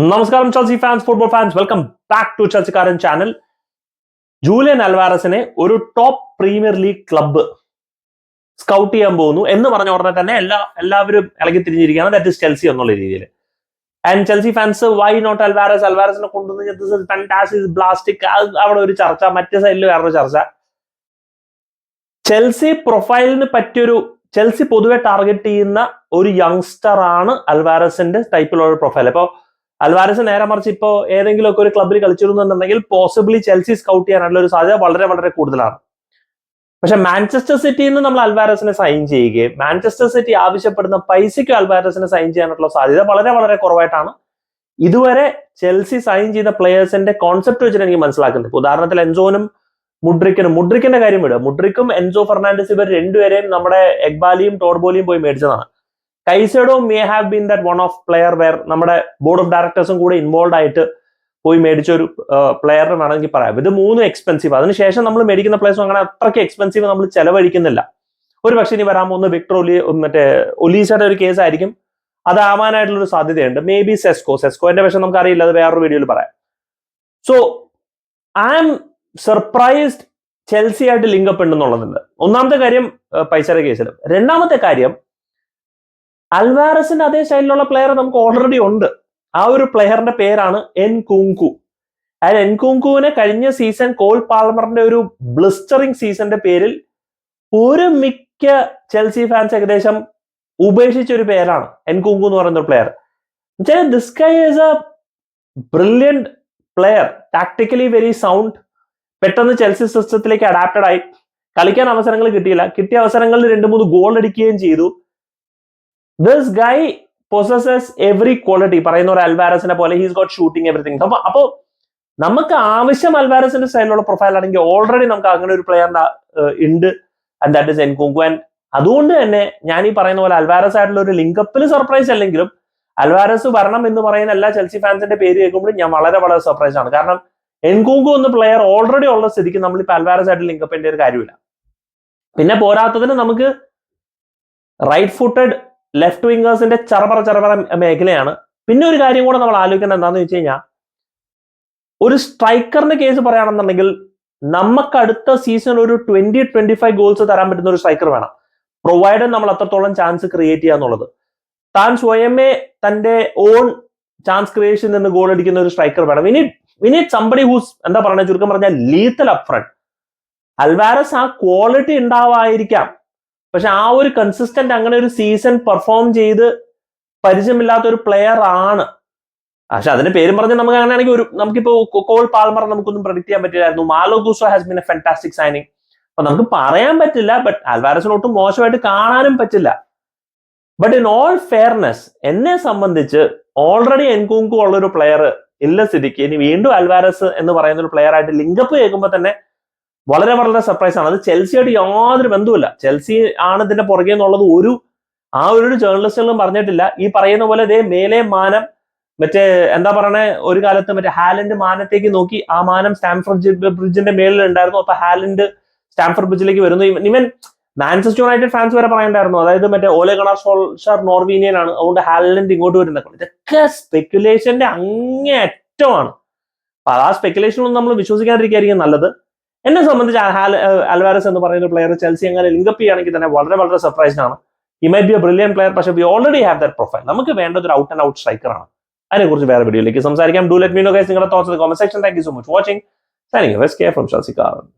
നമസ്കാരം Chelsea fans football fans welcome back to ചെൽസിക്കാരൻ channel Julian അൽവാരസിനെ ഒരു top premier league club scout ചെയ്യാൻ പോകുന്നു എന്ന് പറഞ്ഞ ഉടനെ തന്നെ എല്ലാ എല്ലാവരും ഇളകി തിരിഞ്ഞിരിക്കുകയാണ്. ദാറ്റ് ഇസ് ചെൽസി എന്നുള്ള രീതിയിൽ. And Chelsea fans why not Alvarez അൽവാരസിനെ കൊണ്ടുവന്ന് ബ്ലാസ്റ്റിക് അവിടെ ഒരു ചർച്ച മറ്റേ സൈഡിൽ വേറൊരു ചർച്ച. ചെൽസി പ്രൊഫൈലിന് പറ്റിയൊരു ചെൽസി പൊതുവെ ടാർഗറ്റ് ചെയ്യുന്ന ഒരു യങ്സ്റ്റർ ആണ് അൽവാരസിന്റെ ടൈപ്പിലുള്ള പ്രൊഫൈൽ അപ്പോൾ അൽവാരസ് നേരെ മറിച്ച് ഇപ്പോൾ ഏതെങ്കിലുമൊക്കെ ഒരു ക്ലബിൽ കളിച്ചിരുന്നുണ്ടെങ്കിൽ പോസിബിളി ചെൽസി സ്കൗട്ട് ചെയ്യാനുള്ള ഒരു സാധ്യത വളരെ വളരെ കൂടുതലാണ്. പക്ഷെ മാഞ്ചസ്റ്റർ സിറ്റിയിൽ നിന്ന് നമ്മൾ അൽവാരസിനെ സൈൻ ചെയ്യുകയും മാഞ്ചസ്റ്റർ സിറ്റി ആവശ്യപ്പെടുന്ന പൈസയ്ക്ക് അൽവാരസിനെ സൈൻ ചെയ്യാനുള്ള സാധ്യത വളരെ വളരെ കുറവായിട്ടാണ് ഇതുവരെ ചെൽസി സൈൻ ചെയ്ത പ്ലേയേഴ്സിന്റെ കോൺസെപ്റ്റ് വെച്ചിട്ട് എനിക്ക് മനസ്സിലാക്കുന്നത്. ഉദാഹരണത്തിൽ എൻസോനും മുഡ്രിക്കിനും മുഡ്രിക്കിന്റെ കാര്യം വിടുക. മുഡ്രിക്കും എൻസോ ഫെർണാണ്ടസ് ഇവർ രണ്ടുപേരെയും നമ്മുടെ എഗ്ബാലിയും ടോർബോലിയും പോയി മേടിച്ചതാണ്. Caicedo may have been that one of player where നമ്മുടെ ബോർഡ് ഓഫ് ഡയറക്ടേഴ്സും കൂടെ ഇൻവോൾവ് ആയിട്ട് പോയി മേടിച്ച ഒരു പ്ലെയറിന് വേണമെങ്കിൽ പറയാം. ഇത് മൂന്നും എക്സ്പെൻസീവ് അതിനുശേഷം നമ്മൾ മേടിക്കുന്ന പ്ലേസും അങ്ങനെ അത്രയ്ക്ക് എക്സ്പെൻസീവ് നമ്മൾ ചെലവഴിക്കുന്നില്ല. ഒരു പക്ഷേ ഇനി വരാൻ പോകുന്ന വിക്ടർ ഒലി മറ്റേ ഒലീസയുടെ ഒരു കേസ് ആയിരിക്കും. അതാവാനായിട്ടുള്ള ഒരു സാധ്യതയുണ്ട്. മേ ബി സെസ്കോ സെസ്കോന്റെ പക്ഷെ നമുക്ക് അറിയില്ല അത് വേറൊരു വീഡിയോയിൽ പറയാം. So I am surprised Chelsea ആയിട്ട് ലിങ്കപ്പ് ഉണ്ടെന്നുള്ളതുണ്ട്. ഒന്നാമത്തെ കാര്യം പൈസയുടെ കേസിൽ രണ്ടാമത്തെ കാര്യം അൽവാരസിന്റെ അതേ സ്റ്റൈലിലുള്ള പ്ലെയർ നമുക്ക് ഓൾറെഡി ഉണ്ട്. ആ ഒരു പ്ലെയറിന്റെ പേരാണ് എൻ കുങ്കു അതായത് എൻ കുങ്കുവിനെ കഴിഞ്ഞ സീസൺ കോൾ പാൽമറിന്റെ ഒരു ബ്ലിസ്റ്ററിംഗ് സീസന്റെ പേരിൽ ഒരു മിക്ക ചെൽസി ഫാൻസ് ഏകദേശം ഉപേക്ഷിച്ച ഒരു പേരാണ് എൻ കുങ്കു എന്ന് പറയുന്ന ഒരു player this guy is a brilliant player tactically very sound പെട്ടെന്ന് ചെൽസി സിസ്റ്റത്തിലേക്ക് അഡാപ്റ്റഡ് ആയി. കളിക്കാൻ അവസരങ്ങൾ കിട്ടിയില്ല. കിട്ടിയ അവസരങ്ങളിൽ രണ്ട് മൂന്ന് ഗോൾ അടിക്കുകയും ചെയ്തു. This guy possesses every quality പറയുന്ന ഒരു അൽവാരസിനെ പോലെ ഹീസ് ഗോട്ട് ഷൂട്ടിംഗ് എവറിത്തിങ് അപ്പൊ അപ്പോ നമുക്ക് ആവശ്യം അൽവാരസിന്റെ സ്റ്റൈലിലുള്ള പ്രൊഫൈൽ ആണെങ്കിൽ ഓൾറെഡി നമുക്ക് അങ്ങനെ ഒരു പ്ലെയറിന്റെ ഉണ്ട്. And that is Nkunku and അതുകൊണ്ട് തന്നെ ഞാൻ ഈ പറയുന്ന പോലെ അൽവാരസ് ആയിട്ടുള്ള ഒരു ലിങ്കപ്പിൽ സർപ്രൈസ് അല്ലെങ്കിലും അൽവാരസ് വരണം എന്ന് പറയുന്ന എല്ലാ ചെൽസി ഫാൻസിന്റെ പേര് കേൾക്കുമ്പോഴും ഞാൻ വളരെ വളരെ സർപ്രൈസ് ആണ്. കാരണം എൻകുങ്കു എന്ന പ്ലെയർ ഓൾറെഡി ഉള്ള സ്ഥിതിക്ക് നമ്മളിപ്പോൾ അൽവാരസ് ആയിട്ട് ലിങ്കപ്പിന്റെ ഒരു കാര്യമില്ല. പിന്നെ പോരാത്തതിന് നമുക്ക് റൈറ്റ് ഫുട്ടഡ് ലെഫ്റ്റ് വിംഗേഴ്സിന്റെ ചറപറ ചറപറ മേഖലയാണ്. പിന്നെ ഒരു കാര്യം കൂടെ നമ്മൾ ആലോചിക്കേണ്ട എന്താണെന്ന് വെച്ച് കഴിഞ്ഞാൽ ഒരു സ്ട്രൈക്കറിന്റെ കേസ് പറയുകയാണെന്നുണ്ടെങ്കിൽ നമുക്ക് അടുത്ത സീസൺ ഒരു ട്വന്റി ട്വന്റി ഫൈവ് ഗോൾസ് തരാൻ പറ്റുന്ന ഒരു സ്ട്രൈക്കർ വേണം. പ്രൊവൈഡ് നമ്മൾ അത്രത്തോളം ചാൻസ് ക്രിയേറ്റ് ചെയ്യുക എന്നുള്ളത്. താൻ സ്വയമേ തന്റെ ഓൺ ചാൻസ് ക്രിയേഷൻ നിന്ന് ഗോൾ അടിക്കുന്ന ഒരു സ്ട്രൈക്കർ വേണം. വിനി വിനി സംബടി ഹൂസ് എന്താ പറയുന്നത്? ചുരുക്കം പറഞ്ഞാൽ ലീത്തൽ അപ്രണ്ട് അൽവാരസ് ആ ക്വാളിറ്റി ഉണ്ടാവായിരിക്കാം പക്ഷെ ആ ഒരു കൺസിസ്റ്റന്റ് അങ്ങനെ ഒരു സീസൺ പെർഫോം ചെയ്ത് പരിചയമില്ലാത്ത ഒരു പ്ലെയർ ആണ്. പക്ഷെ അതിന്റെ പേരും പറഞ്ഞ് നമുക്ക് അങ്ങനെയാണെങ്കിൽ ഒരു നമുക്കിപ്പോ കോൾ പാൽമർ നമുക്കൊന്നും പ്രഡിക്ട് ചെയ്യാൻ പറ്റില്ലായിരുന്നു. Malo Gusto has been a fantastic signing അപ്പൊ നമുക്ക് പറയാൻ പറ്റില്ല ബട്ട് അൽവാരസിന് ഒട്ടും മോശമായിട്ട് കാണാനും പറ്റില്ല. ബട്ട് ഇൻ ഓൾ ഫെയർനെസ് എന്നെ സംബന്ധിച്ച് ഓൾറെഡി എൻകുങ്കു ഉള്ള ഒരു പ്ലെയർ ഇല്ല സ്ഥിതിക്ക്. ഇനി വീണ്ടും അൽവാരസ് എന്ന് പറയുന്ന ഒരു പ്ലെയർ ആയിട്ട് ലിങ്കപ്പ് കേൾക്കുമ്പോൾ തന്നെ വളരെ വളരെ സർപ്രൈസ് ആണ്. അത് ചെൽസിയോട് യാതൊരു ബന്ധവുമില്ല. ചെൽസി ആണ് ഇതിന്റെ പുറകെ എന്നുള്ളത് ഒരു ആ ഒരു ജേർണലിസ്റ്റുകളും പറഞ്ഞിട്ടില്ല. ഈ പറയുന്ന പോലെ ഇതേ മേലെ മാനം മറ്റേ എന്താ പറയണേ ഒരു കാലത്ത് മറ്റേ ഹാലൻഡ് മാനത്തേക്ക് നോക്കി ആ മാനം സ്റ്റാംഫർഡ് ബ്രിഡ്ജിന്റെ മേളിൽ ഉണ്ടായിരുന്നു അപ്പൊ ഹാലൻഡ് സ്റ്റാംഫർഡ് ബ്രിഡ്ജിലേക്ക് വരുന്നു. ഇവൻ മാഞ്ചസ്റ്റർ യുണൈറ്റഡ് ഫാൻസ് വരെ പറയണ്ടായിരുന്നു അതായത് മറ്റേ ഓലെ ഗണാർ സോൾഷർ നോർവീനിയൻ ആണ് അതുകൊണ്ട് ഹാലൻഡ് ഇങ്ങോട്ട് വരുന്നത് ഇതൊക്കെ സ്പെക്കുലേഷന്റെ അങ്ങേ അറ്റമാണ് അപ്പൊ ആ സ്പെക്കുലേഷനൊന്നും നമ്മൾ വിശ്വസിക്കാതിരിക്കായിരിക്കും നല്ലത്. എന്നെ സംബന്ധിച്ച് അൽവാരസ് എന്ന് പറയുന്ന പ്ലെയർ ചെൽസി അങ്ങനെ ലിങ്കപ്പ് ചെയ്യുകയാണെങ്കിൽ തന്നെ വളരെ വളരെ സർപ്രൈസ്ഡ് ആണ്. ഈ may be a brilliant player പക്ഷേ we already have that profile നമുക്ക് വേണ്ടത് ഒരു ഔട്ട് ആൻഡ് ഔട്ട് സ്ട്രൈക്കർ ആണ്. അതിനെക്കുറിച്ച് വേറെ വീഡിയോയിലേക്ക് സംസാരിക്കാം. Do let me know guys നിങ്ങളുടെ thoughts comment section thank you so much watching സാനിങ് from ശാസിക്കാറുണ്ട്